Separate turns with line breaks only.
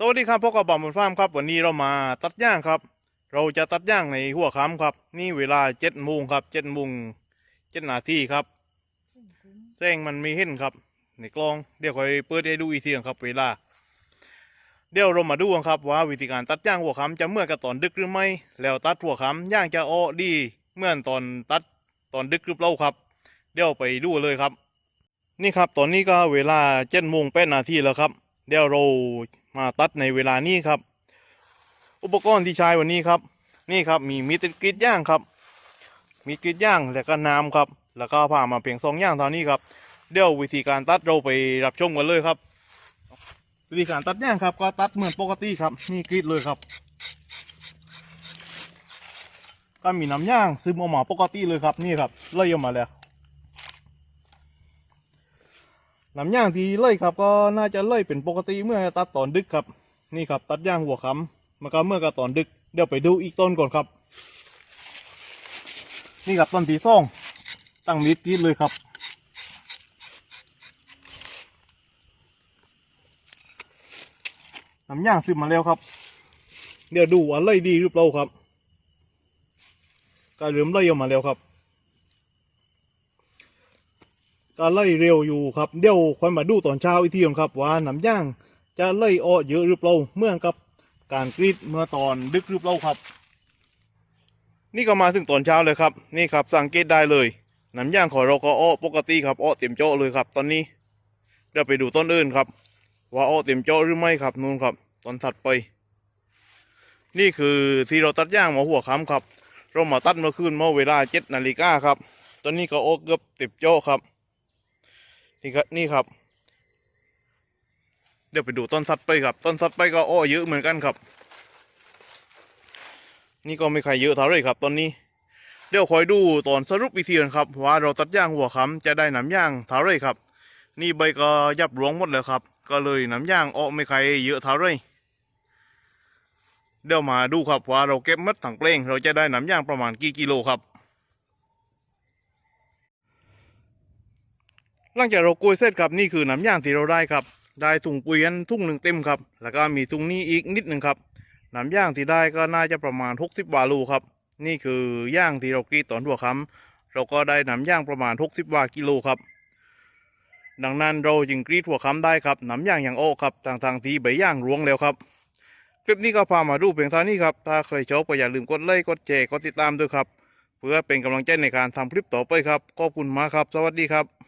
สวัสดีครับพบกับบอมบนฟาร์มครับวันนี้เรามาตัดย่างครับ เราจะตัดย่างในหัวค่ำครับ นี่เวลาเจ็ดโมงครับเจ็ดโมงเจ็ดนาทีครับแสงมันไม่เห็นครับ ในกล้องเดี๋ยวคอยเปิดให้ดูอีกทีครับ เวลา เดี๋ยวเรามาดูกันครับว่าวิธีการตัดย่างหัวค่ำจะเมื่อกับตอนดึกหรือไม่ แล้วตัดหัวค่ำย่างจะอ้อดีเมื่อตอนตัดตอนดึกหรือเปล่าครับ เดี๋ยวไปดูเลยครับ นี่ครับตอนนี้ก็เวลาเจ็ดโมงแปดนาทีแล้วครับ เดี๋ยวเรา มาตัดในเวลานี้ครับ อุปกรณ์ที่ใช้วันนี้ครับ นี่ครับมีมีดกรีดย่างครับ มีกรีดย่างแล้วก็น้ำครับ แล้วก็ผ่ามาเพียงสองย่างเท่านี้ครับเดี๋ยววิธีการตัดเราไปรับชมกันเลยครับ วิธีการตัดย่างครับ ก็ตัดเหมือนปกติครับ นี่กรีดเลยครับ ก็มีน้ำย่างซึมออกมาปกติเลยครับนี่ครับเลยออกมาแล้ว น้ำย่างที่เล่ยครับ ก็น่าจะเล่ยเป็นปกติเมื่อตัดตอนดึกครับ นี่ครับตัดย่างหัวค้ำมันก็เมื่อกับตอนดึก เดี๋ยวไปดูอีกต้นก่อนครับ นี่ครับต้นทีซ่องตั้งมิดกรีดเลยครับน้ำย่างซึมมาแล้วครับ เดี๋ยวดูว่าเล่ยดีหรือเปล่าครับก็เริ่มเล่ยออกมาแล้วครับ ก็ไล่เร็วอยู่ครับเดี๋ยวค่อยมาดูตอนเช้าอีกทีก่อนครับว่าน้ำย่างจะไล่ออเยอะหรือเปล่าเมื่อกับการกรีดเมื่อตอนดึกหรือเปล่าครับ นี่ก็มาถึงตอนเช้าเลยครับ นี่ครับสังเกตได้เลยน้ำย่างของเราก็อ้อปกติครับอ้อเต็มโจ้เลยครับ ตอนนี้เดี๋ยวไปดูต้นอื่นครับ ว่าอ้อเต็มโจ้หรือไม่ครับนู่นครับ ตอนถัดไป นี่คือที่เราตัดย่างมาหัวค้ำครับ เรามาตัดเมื่อคืนเมื่อเวลาเจ็ดนาฬิกาครับ ตอนนี้ก็โอ้เกือบเต็มโจ้ครับ นี่ครับนี่ครับ เดี๋ยวไปดูต้นสัดไปครับ ต้นสัดไปก็อ้อเยอะเหมือนกันครับ นี่ก็ไม่ใครเยอะเท่าไรครับตอนนี้ เดี๋ยวคอยดูตอนสรุปวิธีกันครับว่าเราตัดย่างหัวคำจะได้น้ำย่างเท่าไรครับ นี่ใบก็ยับหลวงหมดเลยครับ ก็เลยน้ำย่างอ้ไม่ใครเยอะเท่าไรเดี๋ยวมาดูครับว่าเราเก็บมัดถังเปลงเราจะได้น้ำย่างประมาณกี่กิโลครับ หลังจากเราโกยเสร็จครับนี่คือน้ำย่างที่เราได้ครับ ได้ถุงปุ๋ยอันทุ่งหนึ่งเต็มครับ แล้วก็มีถุงนี้อีกนิดหนึ่งครับน้ำย่างที่ได้ก็น่าจะประมาณ 60 วาลูครับ นี่คือย่างที่เรากรีดตอนหัวค่ำเราก็ได้น้ำย่างประมาณ 60 วากิโลครับดังนั้นเราจึงกรีดหัวค่ำได้ครับน้ำย่างอย่างโอครับทางทางๆที่ใบย่างรวงแล้วครับคลิปนี้ก็พามาดูเพียงเท่านี้ครับถ้าเคยชอบก็อย่าลืมกดไลค์กดแชร์กดติดตามด้วยครับ เพื่อเป็นกำลังใจในการทำคลิปต่อไปครับขอบคุณมากครับ สวัสดีครับ